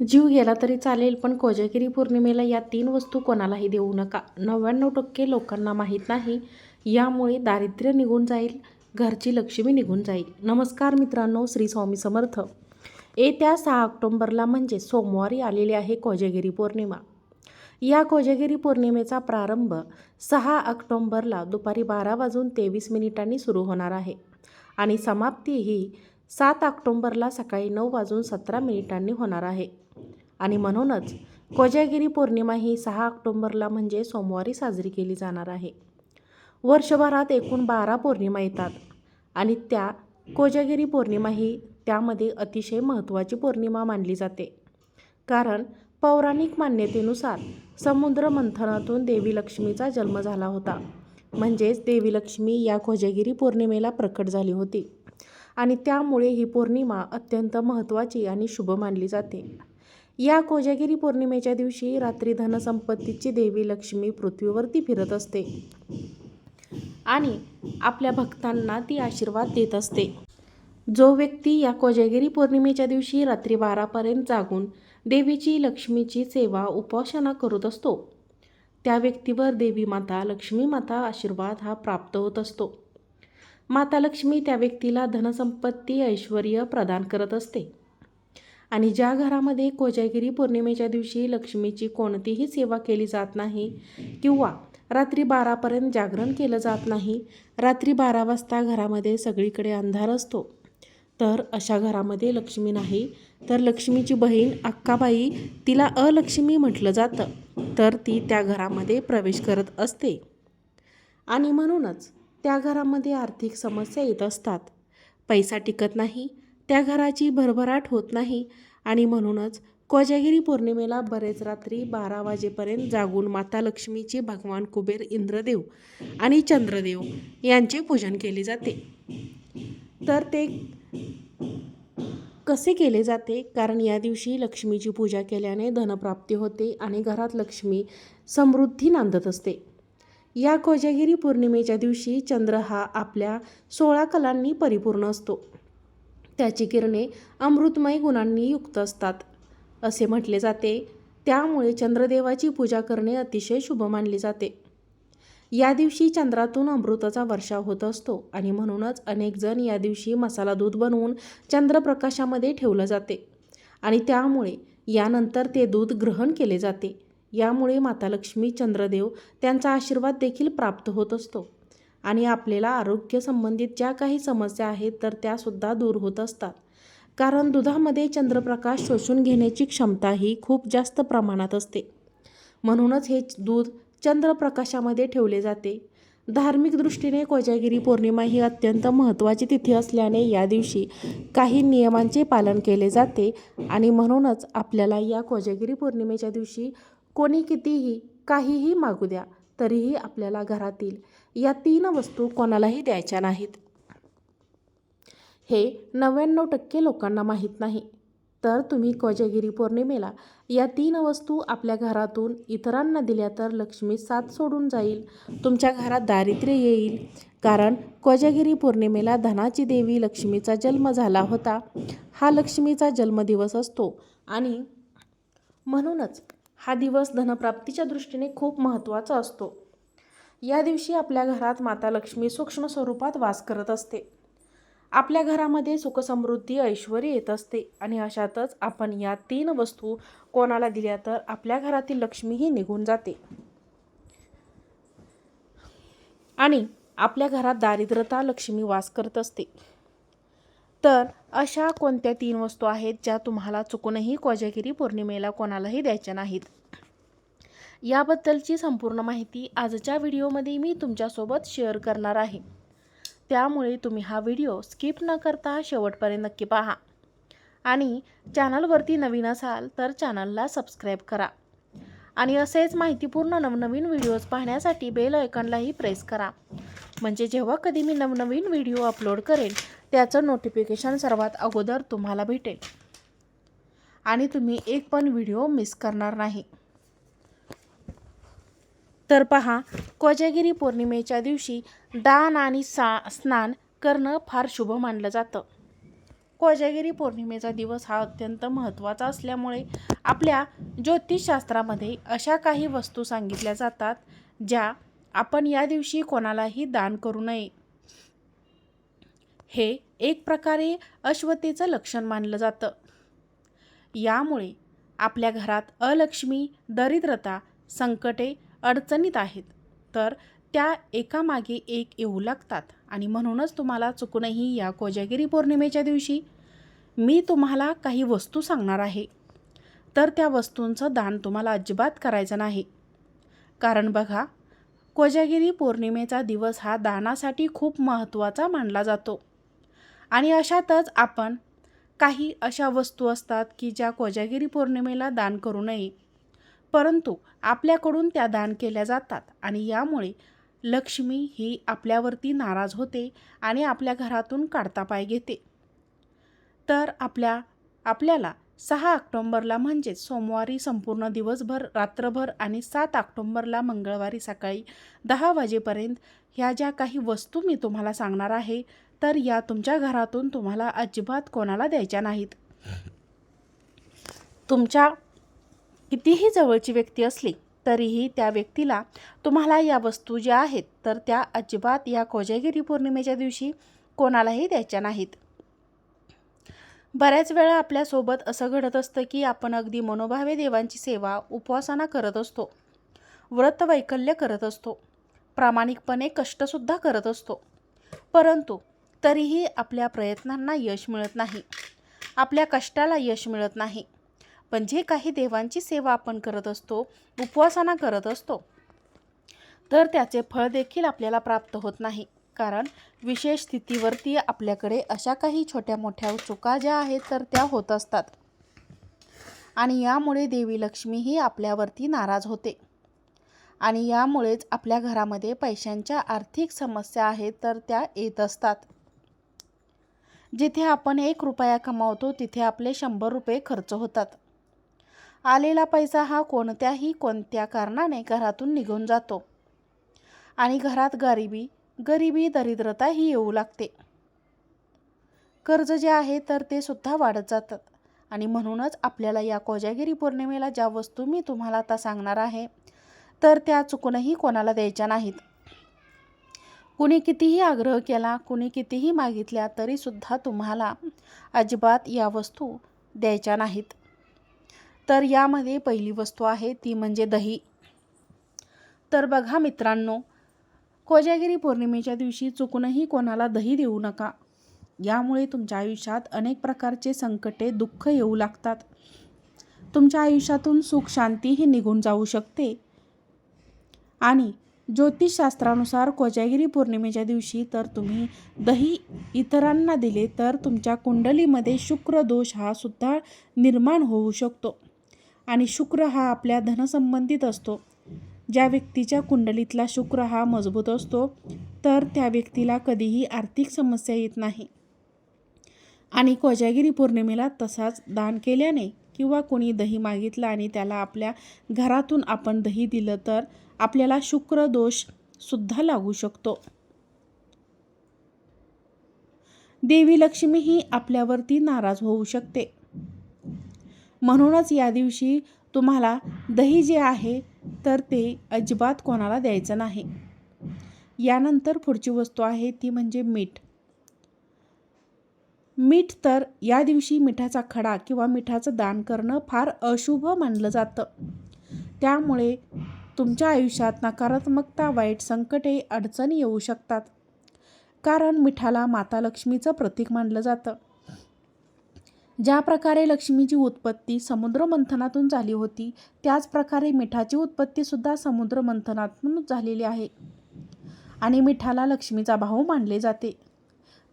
जीव गेला तरी चालेल पण कोजागिरी पौर्णिमेला या तीन वस्तू कोणालाही देऊ नका. नव्याण्णव टक्के लोकांना माहीत नाही. यामुळे दारिद्र्य निघून जाईल घरची लक्ष्मी निघून जाईल. नमस्कार मित्रांनो श्री स्वामी समर्थ. येत्या सहा ऑक्टोंबरला म्हणजे सोमवारी आलेली आहे कोजागिरी पौर्णिमा. या कोजागिरी पौर्णिमेचा प्रारंभ सहा ऑक्टोंबरला दुपारी बारा वाजून तेवीस मिनिटांनी सुरू होणार आहे आणि समाप्ती ही सात ऑक्टोंबरला सकाळी नऊ वाजून सतरा मिनिटांनी होणार आहे. आणि म्हणूनच कोजागिरी पौर्णिमा ही सहा ऑक्टोंबरला म्हणजे सोमवारी साजरी केली जाणार आहे. वर्षभरात एकूण बारा पौर्णिमा येतात आणि त्या कोजागिरी पौर्णिमा ही त्यामध्ये अतिशय महत्त्वाची पौर्णिमा मानली जाते. कारण पौराणिक मान्यतेनुसार समुद्र मंथनातून देवी लक्ष्मीचा जन्म झाला होता. म्हणजेच देवी लक्ष्मी या कोजागिरी पौर्णिमेला प्रकट झाली होती आणि त्यामुळे ही पौर्णिमा अत्यंत महत्त्वाची आणि शुभ मानली जाते. या कोजागिरी पौर्णिमेच्या दिवशी रात्री धनसंपत्तीची देवी लक्ष्मी पृथ्वीवरती फिरत असते. आणि आपल्या भक्तांना ती आशीर्वाद देत असते. जो व्यक्ती या कोजागिरी पौर्णिमेच्या दिवशी रात्री बारापर्यंत जागून देवीची लक्ष्मीची सेवा उपासना करत असतो त्या व्यक्तीवर देवी माता लक्ष्मी माता आशीर्वाद हा प्राप्त होत असतो. माता लक्ष्मी त्या व्यक्तीला धनसंपत्ती ऐश्वर प्रदान करत असते. आणि ज्या घरामध्ये कोजागिरी पौर्णिमेच्या दिवशी लक्ष्मीची कोणतीही सेवा केली जात नाही किंवा रात्री बारापर्यंत जागरण केलं जात नाही रात्री बारा वाजता घरामध्ये सगळीकडे अंधार असतो. तर अशा घरामध्ये लक्ष्मी नाही तर लक्ष्मीची बहीण अक्काबाई तिला अलक्ष्मी म्हटलं जातं तर ती त्या घरामध्ये प्रवेश करत असते. आणि म्हणूनच त्या घरामध्ये आर्थिक समस्या येत असतात. पैसा टिकत नाही त्या घराची भरभराट होत नाही. आणि म्हणूनच कोजागिरी पौर्णिमेला बरेच रात्री बारा वाजेपर्यंत जागून माता लक्ष्मीचे भगवान कुबेर इंद्रदेव आणि चंद्रदेव यांचे पूजन केले जाते. तर ते कसे केले जाते? कारण या दिवशी लक्ष्मीची पूजा केल्याने धनप्राप्ती होते आणि घरात लक्ष्मी समृद्धी नांदत असते. या कोजागिरी पौर्णिमेच्या दिवशी चंद्र हा आपल्या सोळा कलांनी परिपूर्ण असतो. त्याची किरणे अमृतमय गुणांनी युक्त असतात. असे म्हटले जाते. त्यामुळे चंद्रदेवाची पूजा करणे अतिशय शुभ मानले जाते. या दिवशी चंद्रातून अमृताचा वर्षाव होत असतो आणि म्हणूनच अनेक जण या दिवशी मसाला दूध बनवून चंद्रप्रकाशामध्ये ठेवलं जाते. आणि त्यामुळे यानंतर ते दूध ग्रहण केले जाते. यामुळे माता लक्ष्मी चंद्रदेव त्यांचा आशीर्वाद देखील प्राप्त होत असतो. आणि आपल्याला आरोग्यसंबंधित ज्या काही समस्या आहेत तर त्यासुद्धा दूर होत असतात. कारण दुधामध्ये चंद्रप्रकाश शोषून घेण्याची क्षमता ही खूप जास्त प्रमाणात असते. म्हणूनच हे दूध चंद्रप्रकाशामध्ये ठेवले जाते. धार्मिक दृष्टीने कोजागिरी पौर्णिमा ही अत्यंत महत्त्वाची तिथी असल्याने या दिवशी काही नियमांचे पालन केले जाते आणि म्हणूनच आपल्याला या कोजागिरी पौर्णिमेच्या दिवशी कोणी कितीही काहीही मागू द्या. तरीही आपल्याला घरातील या तीन वस्तू कोणालाही द्यायच्या नाहीत. हे नव्याण्णव टक्के लोकांना माहीत नाही. तर तुम्ही कोजागिरी पौर्णिमेला या तीन वस्तू आपल्या घरातून इतरांना दिल्या तर लक्ष्मी साथ सोडून जाईल. तुमच्या घरात दारिद्र्य येईल. कारण कोजागिरी पौर्णिमेला धनाची देवी लक्ष्मीचा जन्म झाला होता. हा लक्ष्मीचा जन्मदिवस असतो. आणि म्हणूनच हा दिवस धनप्राप्तीच्या दृष्टीने खूप महत्त्वाचा असतो. या दिवशी आपल्या घरात माता लक्ष्मी सूक्ष्म स्वरूपात वास करत असते. आपल्या घरामध्ये सुखसमृद्धी ऐश्वर येत असते आणि अशातच आपण या तीन वस्तू कोणाला दिल्या तर आपल्या घरातील लक्ष्मीही निघून जाते. आणि आपल्या घरात दारिद्रता लक्ष्मी वास करत असते. तर अशा कोणत्या तीन वस्तू आहेत ज्या तुम्हाला चुकूनही कोजागिरी पौर्णिमेला कोणालाही द्यायच्या नाहीत? याबद्दलची संपूर्ण माहिती आजच्या व्हिडिओमध्ये मी तुमच्यासोबत शेअर करणार आहे. त्यामुळे तुम्ही हा व्हिडिओ स्किप न करता शेवटपर्यंत नक्की पहा. आणि चॅनलवरती नवीन असाल तर चॅनलला सबस्क्राईब करा. आणि असेच माहितीपूर्ण नवनवीन व्हिडिओज पाहण्यासाठी बेल आयकॉनलाही प्रेस करा. म्हणजे जेव्हा कधी मी नवनवीन व्हिडिओ अपलोड करेन त्याचं नोटिफिकेशन सर्वात अगोदर तुम्हाला भेटेल. आणि तुम्ही एक पण व्हिडिओ मिस करणार नाही. तर पहा कोजागिरी पौर्णिमेच्या दिवशी दान आणि सा स्नान करणं फार शुभ मानलं जातं. कोजागिरी पौर्णिमेचा दिवस हा अत्यंत महत्त्वाचा असल्यामुळे आपल्या ज्योतिषशास्त्रामध्ये अशा काही वस्तू सांगितल्या जातात ज्या आपण या दिवशी कोणालाही दान करू नये. हे एक प्रकारे अश्वतेचं लक्षण मानलं जातं. यामुळे आपल्या घरात अलक्ष्मी दरिद्रता संकटे अडचणीत आहेत. तर त्या एकामागे एक येऊ लागतात आणि म्हणूनच तुम्हाला चुकूनही या कोजागिरी पौर्णिमेच्या दिवशी मी तुम्हाला काही वस्तू सांगणार आहे. तर त्या वस्तूंचं दान तुम्हाला अजिबात करायचं नाही. कारण बघा कोजागिरी पौर्णिमेचा दिवस हा दानासाठी खूप महत्त्वाचा मानला जातो. आणि अशातच आपण काही अशा वस्तू असतात की ज्या कोजागिरी पौर्णिमेला दान करू नये. परंतु आपल्याकडून त्या दान केल्या जातात आणि यामुळे लक्ष्मी ही आपल्यावरती नाराज होते आणि आपल्या घरातून काढता पाय घेते. तर आपल्या आपल्याला सहा ऑक्टोंबरला म्हणजेच सोमवारी संपूर्ण दिवसभर रात्रभर आणि सात ऑक्टोंबरला मंगळवारी सकाळी दहा वाजेपर्यंत ह्या ज्या काही वस्तू मी तुम्हाला सांगणार आहे तर या तुमच्या घरातून तुम्हाला अजिबात कोणाला द्यायच्या नाहीत. तुमच्या कितीही जवळची व्यक्ती असली तरीही त्या व्यक्तीला तुम्हाला या वस्तू ज्या आहेत तर त्या अजिबात या कोजागिरी पौर्णिमेच्या दिवशी कोणालाही द्यायच्या नाहीत. बऱ्याच वेळा आपल्यासोबत असं घडत असतं की आपण अगदी मनोभावे देवांची सेवा उपवासाना करत असतो व्रत वैकल्य करत असतो प्रामाणिकपणे कष्टसुद्धा करत असतो. परंतु तरीही आपल्या प्रयत्नांना यश मिळत नाही. आपल्या कष्टाला यश मिळत नाही. पण जे काही देवांची सेवा आपण करत असतो उपवासाना करत असतो तर त्याचे फळ देखील आपल्याला प्राप्त होत नाही. कारण विशेष स्थितीवरती आपल्याकडे अशा काही छोट्या मोठ्या चुका ज्या आहेत तर त्या होत असतात. आणि यामुळे देवी लक्ष्मीही आपल्यावरती नाराज होते. आणि यामुळेच आपल्या घरामध्ये पैशांच्या आर्थिक समस्या आहेत तर त्या येत असतात. जिथे आपण एक रुपया कमावतो तिथे आपले शंभर रुपये खर्च होतात. आलेला पैसा हा कोणत्याही कोणत्या कारणाने घरातून निघून जातो. आणि घरात गरिबी गरिबी दरिद्रता ही येऊ लागते. कर्ज जे आहे तर ते सुद्धा वाढत जातात. आणि म्हणूनच आपल्याला या कोजागिरी पौर्णिमेला ज्या वस्तू मी तुम्हाला आता सांगणार आहे तर त्या चुकूनही कोणाला द्यायच्या नाहीत. कुणी कितीही आग्रह केला कुणी कितीही मागितल्या तरीसुद्धा तुम्हाला अजिबात या वस्तू द्यायच्या नाहीत. तर यामध्ये पहिली वस्तू आहे ती म्हणजे दही. तर बघा मित्रांनो कोजागिरी पौर्णिमेच्या दिवशी चुकूनही कोणाला दही देऊ नका. यामुळे तुमच्या आयुष्यात अनेक प्रकारचे संकटे दुःख येऊ लागतात. तुमच्या आयुष्यातून सुख शांती ही निघून जाऊ शकते. आणि ज्योतिषशास्त्रानुसार कोजागिरी पौर्णिमेच्या दिवशी तर तुम्ही दही इतरांना दिले तर तुमच्या कुंडलीमध्ये शुक्र दोष हा सुद्धा निर्माण होऊ शकतो. आणि शुक्र हा आपल्या धनसंबंधित असतो. ज्या व्यक्तीच्या कुंडलीतला शुक्र हा मजबूत असतो तर त्या व्यक्तीला कधीही आर्थिक समस्या येत नाही. आणि कोजागिरी पौर्णिमेला तसाच दान केल्याने किंवा कोणी दही मागितलं आणि त्याला आपल्या घरातून आपण दही दिलं तर आपल्याला शुक्र दोष सुद्धा लागू शकतो. देवी लक्ष्मी ही आपल्यावरती नाराज होऊ शकते. म्हणूनच या दिवशी तुम्हाला दही जे आहे तर ते अजिबात कोणाला द्यायचं नाही. यानंतर पुढची वस्तू आहे ती म्हणजे मीठ. मीठ तर या दिवशी मिठाचा खडा किंवा मिठाचं दान करणं फार अशुभ मानलं जातं. त्यामुळे तुमच्या आयुष्यात नकारात्मकता वाईट संकटे अडचणी येऊ शकतात. कारण मिठाला माता लक्ष्मीचं प्रतीक मानलं जातं. ज्या प्रकारे लक्ष्मीची उत्पत्ती समुद्र मंथनातून झाली होती त्याच प्रकारे मिठाची उत्पत्तीसुद्धा समुद्र मंथनातूनच झालेली आहे. आणि मिठाला लक्ष्मीचा भाऊ मानले जाते.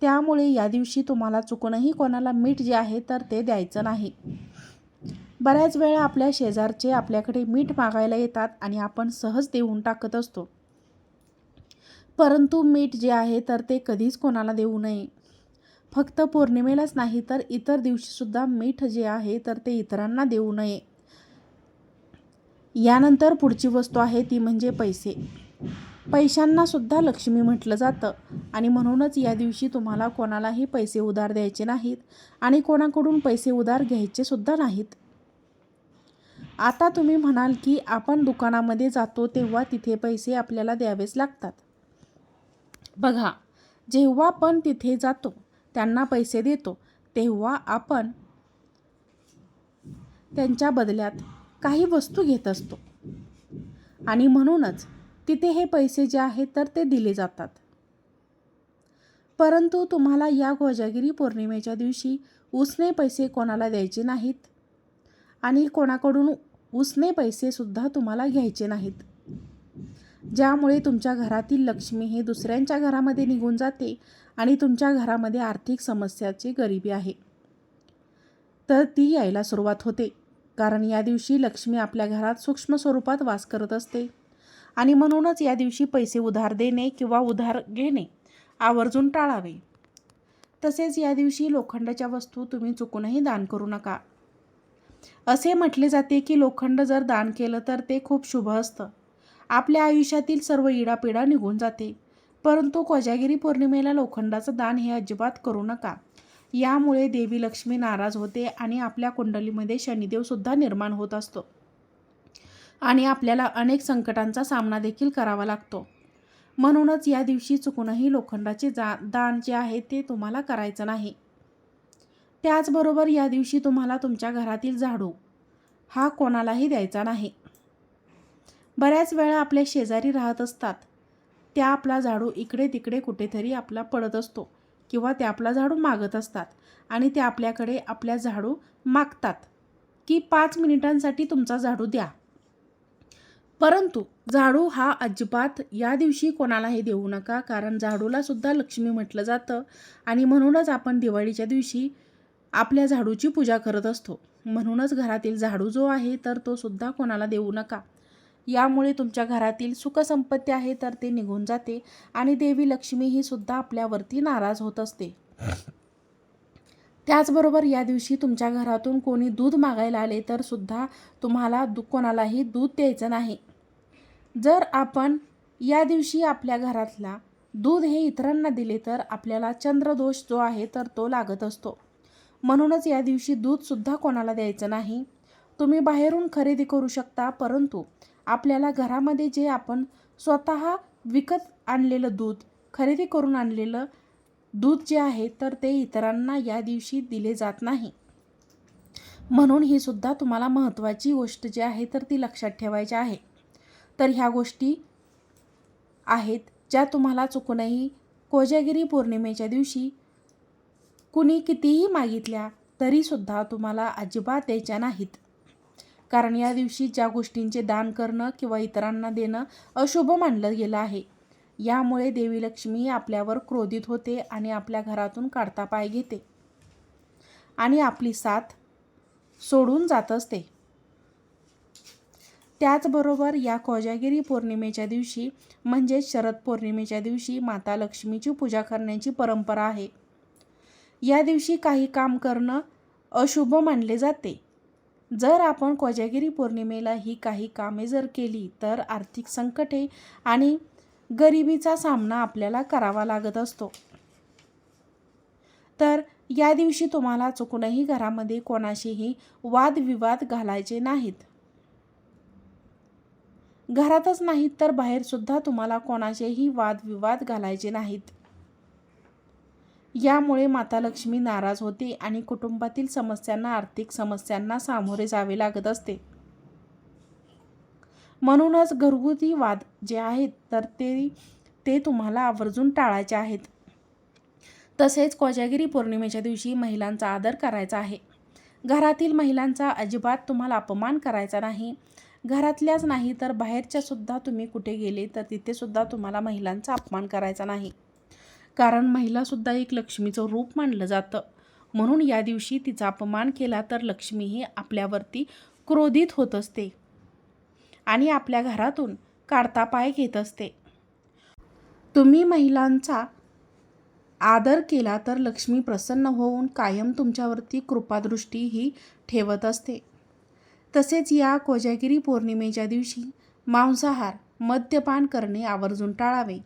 त्यामुळे या दिवशी तुम्हाला चुकूनही कोणाला मीठ जे आहे तर ते द्यायचं नाही. बऱ्याच वेळा आपल्या शेजारचे आपल्याकडे मीठ मागायला येतात आणि आपण सहज देऊन टाकत असतो. परंतु मीठ जे आहे तर ते कधीच कोणाला देऊ नये. फक्त पौर्णिमेलाच नाही तर इतर दिवशीसुद्धा मीठ जे आहे तर ते इतरांना देऊ नये. यानंतर पुढची वस्तू आहे ती म्हणजे पैसे. पैशांना सुद्धा लक्ष्मी म्हटलं जातं आणि म्हणूनच या दिवशी तुम्हाला कोणालाही पैसे उधार द्यायचे नाहीत आणि कोणाकडून पैसे उधार घ्यायचे सुद्धा नाहीत. आता तुम्ही म्हणाल की आपण दुकानामध्ये जातो तेव्हा तिथे पैसे आपल्याला द्यावेच लागतात. बघा जेव्हा आपण तिथे जातो त्यांना पैसे देतो तेव्हा आपण त्यांच्या बदल्यात काही वस्तू घेत असतो. आणि म्हणूनच तिथे हे पैसे जे आहेत तर ते दिले जातात. परंतु तुम्हाला या गोजागिरी पौर्णिमेच्या दिवशी उसने पैसे कोणाला द्यायचे नाहीत? आणि कोणाकडून उसने पैसेसुद्धा तुम्हाला घ्यायचे नाहीत. ज्यामुळे तुमच्या घरातील लक्ष्मी हे दुसऱ्यांच्या घरामध्ये निघून जाते आणि तुमच्या घरामध्ये आर्थिक समस्याची गरिबी आहे. तर ती यायला सुरुवात होते कारण या दिवशी लक्ष्मी आपल्या घरात सूक्ष्म स्वरूपात वास करत असते आणि म्हणूनच या दिवशी पैसे उधार देणे किंवा उधार घेणे आवर्जून टाळावे. तसेच या दिवशी लोखंडाच्या वस्तू तुम्ही चुकूनही दान करू नका. असे म्हटले जाते की लोखंड जर दान केलं तर ते खूप शुभ असतं. आपल्या आयुष्यातील सर्व इडापिडा निघून जाते. परंतु कोजागिरी पौर्णिमेला लोखंडाचं दान हे अजिबात करू नका. यामुळे देवी लक्ष्मी नाराज होते आणि आपल्या कुंडलीमध्ये शनिदेवसुद्धा निर्माण होत असतो. आणि आपल्याला अनेक संकटांचा सामना देखील करावा लागतो. म्हणूनच या दिवशी चुकूनही लोखंडाचे जा दान जे आहे ते तुम्हाला करायचं नाही. त्याचबरोबर या दिवशी तुम्हाला तुमच्या घरातील झाडू हा कोणालाही द्यायचा नाही. बऱ्याच वेळा आपले शेजारी राहत असतात. त्या आपला झाडू इकडे तिकडे कुठेतरी आपला पडत असतो किंवा ते आपला झाडू मागत असतात आणि ते आपल्याकडे आपल्या झाडू मागतात की पाच मिनिटांसाठी तुमचा झाडू द्या. परंतु झाडू हा अजिबात या दिवशी कोणालाही देऊ नका कारण झाडूला सुद्धा लक्ष्मी म्हटलं जातं आणि म्हणूनच आपण दिवाळीच्या दिवशी आपल्या झाडूची पूजा करत असतो. म्हणूनच घरातील झाडू जो आहे तर तो सुद्धा कोणाला देऊ नका. यामुळे तुमच्या घरातील सुखसंपत्ती आहे तर ते निघून जाते आणि देवी लक्ष्मी ही सुद्धा आपल्यावरती नाराज होत असते. त्याचबरोबर या दिवशी तुमच्या घरातून कोणी दूध मागायला आले तर सुद्धा तुम्हाला दु कोणालाही दूध द्यायचं नाही. जर आपण या दिवशी आपल्या घरातला दूध हे इतरांना दिले तर आपल्याला चंद्रदोष जो आहे तर तो लागत असतो. म्हणूनच या दिवशी दूधसुद्धा कोणाला द्यायचं नाही. तुम्ही बाहेरून खरेदी करू शकता परंतु आपल्याला घरामध्ये जे आपण स्वतः विकत आणलेलं दूध खरेदी करून आणलेलं दूध जे आहे तर ते इतरांना या दिवशी दिले जात नाही. म्हणून ही सुद्धा तुम्हाला महत्त्वाची गोष्ट जी आहे तर ती लक्षात ठेवायची आहे. तर ह्या गोष्टी आहेत ज्या तुम्हाला चुकूनही कोजागिरी पौर्णिमेच्या दिवशी कुणी कितीही मागितल्या तरीसुद्धा तुम्हाला अजिबात द्यायच्या नाहीत. कारण या दिवशी ज्या गोष्टींचे दान करणं किंवा इतरांना देणं अशुभ मानलं गेलं आहे. यामुळे देवी लक्ष्मी आपल्यावर क्रोधित होते आणि आपल्या घरातून काढता पाय घेते. आणि आपली साथ सोडून जात असते. त्याचबरोबर या कोजागिरी पौर्णिमेच्या दिवशी म्हणजेच शरद पौर्णिमेच्या दिवशी माता लक्ष्मीची पूजा करण्याची परंपरा आहे. या दिवशी काही काम करणं अशुभ मानले जाते. जर आपण कोजागिरी पौर्णिमेला ही काही कामे जर केली तर आर्थिक संकटे आणि गरिबीचा सामना आपल्याला करावा लागत असतो. तर या दिवशी तुम्हाला चुकूनही घरामध्ये कोणाशीही वादविवाद घालायचे नाहीत. घरातच नाहीत तर बाहेरसुद्धा तुम्हाला कोणाचेही वादविवाद घालायचे नाहीत. यामुळे माता लक्ष्मी नाराज होते आणि कुटुंबातील समस्यांना आर्थिक समस्यांना सामोरे जावे लागत असते. म्हणूनच घरगुती वाद जे आहेत तर ते ते तुम्हाला आवर्जून टाळायचे आहेत. तसेच कोजागिरी पौर्णिमेच्या दिवशी महिलांचा आदर करायचा आहे. घरातील महिलांचा अजिबात तुम्हाला अपमान करायचा नाही. घरातल्याच नाही तर बाहेरच्या सुद्धा तुम्ही कुठे गेले तर तिथे सुद्धा तुम्हाला महिलांचा अपमान करायचा नाही. कारण महिलासुद्धा एक लक्ष्मीचं रूप मानलं जातं. म्हणून या दिवशी तिचा अपमान केला तर लक्ष्मी ही आपल्यावरती क्रोधित होत असते आणि आपल्या घरातून काढता पाय घेत असते. तुम्ही महिलांचा आदर केला तर लक्ष्मी प्रसन्न होऊन कायम तुमच्यावरती कृपादृष्टी ही ठेवत असते. तसेच या कोजागिरी पौर्णिमेच्या दिवशी मांसाहार मद्यपान करणे आवर्जून टाळावे.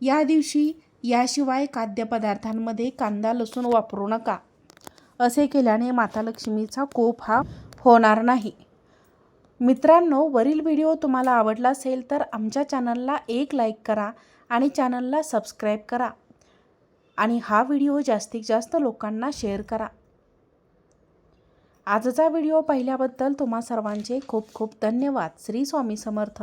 या दिवशी याशिवाय खाद्यपदार्थांमध्ये कांदा लसूण वापरू नका. असे केल्याने माता लक्ष्मीचा कोप हा होणार नाही. मित्रांनो वरील व्हिडिओ तुम्हाला आवडला असेल तर आमच्या चॅनलला एक लाईक करा आणि चॅनलला सबस्क्राईब करा. आणि हा व्हिडिओ जास्तीत जास्त लोकांना शेअर करा. आजचा व्हिडिओ पाहिल्याबद्दल तुम्हा सर्वांचे खूप खूप धन्यवाद. श्री स्वामी समर्थ.